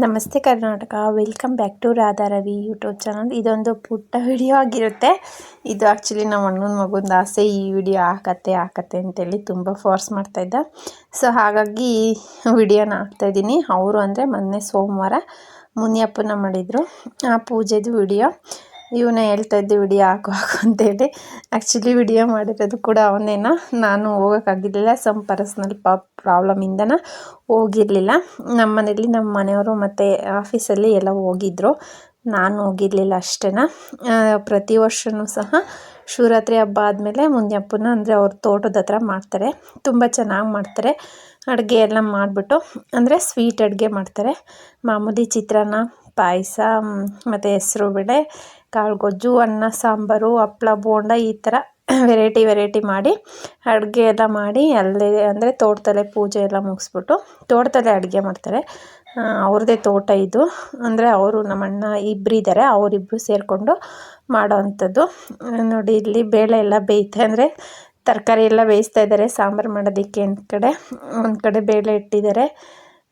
ನಮಸ್ತೆ Karnataka. Welcome back to Radha Ravi YouTube channel ಇದೊಂದು ಪುಟ್ಟ ವಿಡಿಯೋ ಆಗಿರುತ್ತೆ. ಇದು ಆ್ಯಕ್ಚುಲಿ ನಮ್ಮ ಅಣ್ಣನ ಮಗಂದು ಆಸೆ. ಈ ವಿಡಿಯೋ ಹಾಕತ್ತೆ ಹಾಕತ್ತೆ ಅಂತೇಳಿ ತುಂಬ ಫೋರ್ಸ್ ಮಾಡ್ತಾಯಿದ್ದ ಸೊ ಹಾಗಾಗಿ ವಿಡಿಯೋನ ಹಾಕ್ತಾಯಿದ್ದೀನಿ ಅವರು ಅಂದರೆ ಮೊನ್ನೆ ಸೋಮವಾರ ಮುನಿಯಪ್ಪನ ಮಾಡಿದರು ಆ ಪೂಜೆದು ವಿಡಿಯೋ ಇವನ್ನ ಹೇಳ್ತಾ ಇದ್ದೆ, ವಿಡಿಯೋ ಹಾಕು ಹಾಕು ಅಂತೇಳಿ. ಆ್ಯಕ್ಚುಲಿ ವಿಡಿಯೋ ಮಾಡಿರೋದು ಕೂಡ ಅವನೇನ? ನಾನು ಹೋಗೋಕ್ಕಾಗಿರಲಿಲ್ಲ ಸಮ್ ಪರ್ಸ್ನಲ್ ಪಾ ಪ್ರಾಬ್ಲಮಿಂದನ ಹೋಗಿರಲಿಲ್ಲ. ನಮ್ಮ ಮನೇಲಿ ನಮ್ಮ ಮನೆಯವರು ಮತ್ತು ಆಫೀಸಲ್ಲಿ ಎಲ್ಲ ಹೋಗಿದ್ದರು ನಾನು ಹೋಗಿರಲಿಲ್ಲ ಅಷ್ಟೇನಾ. ಪ್ರತಿ ವರ್ಷವೂ ಸಹ ಶಿವರಾತ್ರಿ ಹಬ್ಬ ಆದಮೇಲೆ ಮುನಿಯಪ್ಪನ ಅಂದರೆ ಅವ್ರ ತೋಟದ ಹತ್ರ ಮಾಡ್ತಾರೆ. ತುಂಬ ಚೆನ್ನಾಗಿ ಮಾಡ್ತಾರೆ. ಅಡುಗೆ ಎಲ್ಲ ಮಾಡಿಬಿಟ್ಟು, ಅಂದರೆ ಸ್ವೀಟ್ ಅಡುಗೆ ಮಾಡ್ತಾರೆ. ಮಾಮೂಲಿ ಚಿತ್ರಾನ್ನ, ಪಾಯಸ ಮತ್ತು ಹೆಸ್ರುಬೇಳೆ ಕಾಳು ಗೊಜ್ಜು, ಅನ್ನ, ಸಾಂಬಾರು, ಹಪ್ಳ, ಬೋಂಡ ಈ ಥರ ವೆರೈಟಿ ವೆರೈಟಿ ಮಾಡಿ ಅಡುಗೆ ಎಲ್ಲ ಮಾಡಿ ಅಲ್ಲಿ ಅಂದರೆ ತೋಟದಲ್ಲೇ ಪೂಜೆ ಎಲ್ಲ ಮುಗಿಸ್ಬಿಟ್ಟು ತೋಟದಲ್ಲೇ ಅಡುಗೆ ಮಾಡ್ತಾರೆ. ಅವ್ರದ್ದೇ ತೋಟ ಇದು. ಅಂದರೆ ಅವರು ನಮ್ಮ ಅಣ್ಣ ಇಬ್ಬರು ಇದ್ದಾರೆ. ಅವರಿಬ್ಬರು ಸೇರಿಕೊಂಡು ಮಾಡೋ ಅಂಥದ್ದು ನೋಡಿ, ಇಲ್ಲಿ ಬೇಳೆ ಎಲ್ಲ ಬೇಯುತ್ತೆ ಅಂದರೆ ತರಕಾರಿ ಎಲ್ಲ ಬೇಯಿಸ್ತಾ ಇದ್ದಾರೆ. ಸಾಂಬಾರು ಮಾಡೋದಕ್ಕೆ ಒಂದು ಕಡೆ ಒಂದು ಕಡೆ ಬೇಳೆ ಇಟ್ಟಿದ್ದಾರೆ.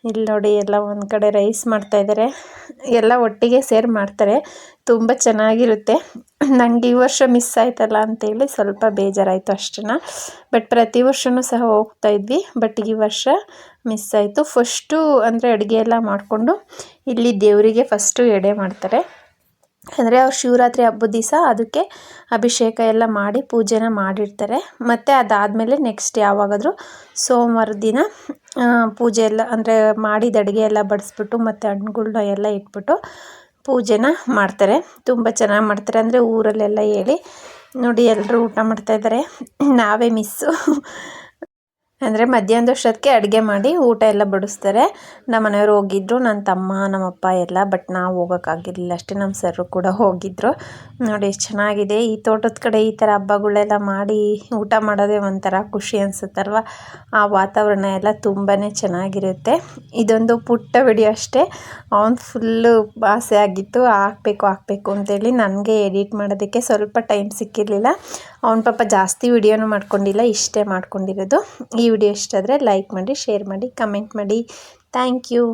ಇಲ್ಲಿ ನೋಡಿ ಎಲ್ಲ ಒಂದು ಕಡೆ ರೈಸ್ ಮಾಡ್ತಾ ಇದ್ದಾರೆ ಎಲ್ಲ ಒಟ್ಟಿಗೆ ಸೇರಿ ಮಾಡ್ತಾರೆ. ತುಂಬ ಚೆನ್ನಾಗಿರುತ್ತೆ. ನನಗೆ ಈ ವರ್ಷ ಮಿಸ್ ಆಯ್ತಲ್ಲ ಅಂತೇಳಿ ಸ್ವಲ್ಪ ಬೇಜಾರಾಯಿತು ಅಷ್ಟನ್ನು. ಬಟ್ ಪ್ರತಿ ವರ್ಷವೂ ಸಹ ಹೋಗ್ತಾ ಇದ್ವಿ. ಬಟ್ ಈ ವರ್ಷ ಮಿಸ್ ಆಯಿತು. ಫಸ್ಟು ಅಂದರೆ ಅಡುಗೆ ಎಲ್ಲ ಮಾಡಿಕೊಂಡು ಇಲ್ಲಿ ದೇವರಿಗೆ ಫಸ್ಟು ಎಡೆ ಮಾಡ್ತಾರೆ. ಅಂದರೆ ಅವ್ರು ಶಿವರಾತ್ರಿ ಹಬ್ಬದ ದಿವಸ ಅದಕ್ಕೆ ಅಭಿಷೇಕ ಎಲ್ಲ ಮಾಡಿ ಪೂಜೆನ ಮಾಡಿರ್ತಾರೆ. ಮತ್ತು ಅದಾದಮೇಲೆ ನೆಕ್ಸ್ಟ್ ಯಾವಾಗಾದರೂ ಸೋಮವಾರ ದಿನ ಪೂಜೆ ಎಲ್ಲ ಅಂದರೆ ಮಾಡಿದ ಅಡುಗೆ ಎಲ್ಲ ಬಡಿಸ್ಬಿಟ್ಟು ಮತ್ತು ಹಣ್ಣುಗಳ್ನ ಎಲ್ಲ ಇಟ್ಬಿಟ್ಟು ಪೂಜೆನ ಮಾಡ್ತಾರೆ. ತುಂಬ ಚೆನ್ನಾಗಿ ಮಾಡ್ತಾರೆ ಅಂದರೆ ಊರಲ್ಲೆಲ್ಲ ಹೇಳಿ, ನೋಡಿ ಎಲ್ಲರೂ ಊಟ ಮಾಡ್ತಾಯಿದ್ದಾರೆ ನಾವೇ ಮಿಸ್ಸು ಅಂದರೆ ಮಧ್ಯಾಹ್ನದಷ್ಟೊತ್ತಿಗೆ ಅಡುಗೆ ಮಾಡಿ ಊಟ ಎಲ್ಲ ಬಡಿಸ್ತಾರೆ. ನಮ್ಮ ಮನೆಯವ್ರು ಹೋಗಿದ್ರು ನನ್ನ ತಮ್ಮ ನಮ್ಮಪ್ಪ ಎಲ್ಲ ಬಟ್ ನಾವು ಹೋಗೋಕ್ಕಾಗಿರಲಿಲ್ಲ ಅಷ್ಟೇ ನಮ್ಮ ಸರ್ರು ಕೂಡ ಹೋಗಿದ್ರು. ನೋಡಿ ಎಷ್ಟು ಚೆನ್ನಾಗಿದೆ. ಈ ತೋಟದ ಕಡೆ ಈ ಥರ ಹಬ್ಬಗಳೆಲ್ಲ ಮಾಡಿ ಊಟ ಮಾಡೋದೇ ಒಂಥರ ಖುಷಿ ಅನಿಸುತ್ತಲ್ವ? ಆ ವಾತಾವರಣ ಎಲ್ಲ ತುಂಬಾ ಚೆನ್ನಾಗಿರುತ್ತೆ. ಇದೊಂದು ಪುಟ್ಟ ವಿಡಿಯೋ ಅಷ್ಟೇ. ಅವನು ಫುಲ್ಲು ಆಸೆ ಆಗಿತ್ತು. ಹಾಕ್ಬೇಕು ಹಾಕ್ಬೇಕು ಅಂತೇಳಿ ನನಗೆ ಎಡಿಟ್ ಮಾಡೋದಕ್ಕೆ ಸ್ವಲ್ಪ ಟೈಮ್ ಸಿಕ್ಕಿರಲಿಲ್ಲ. ಅವ್ನ ಪಾಪ ಜಾಸ್ತಿ ವಿಡಿಯೋನು ಮಾಡ್ಕೊಂಡಿಲ್ಲ, ಇಷ್ಟೇ ಮಾಡ್ಕೊಂಡಿರೋದು. ಈ ವಿಡಿಯೋ ಇಷ್ಟ ಆದರೆ ಲೈಕ್ ಮಾಡಿ ಶೇರ್ ಮಾಡಿ ಕಮೆಂಟ್ ಮಾಡಿ. Thank you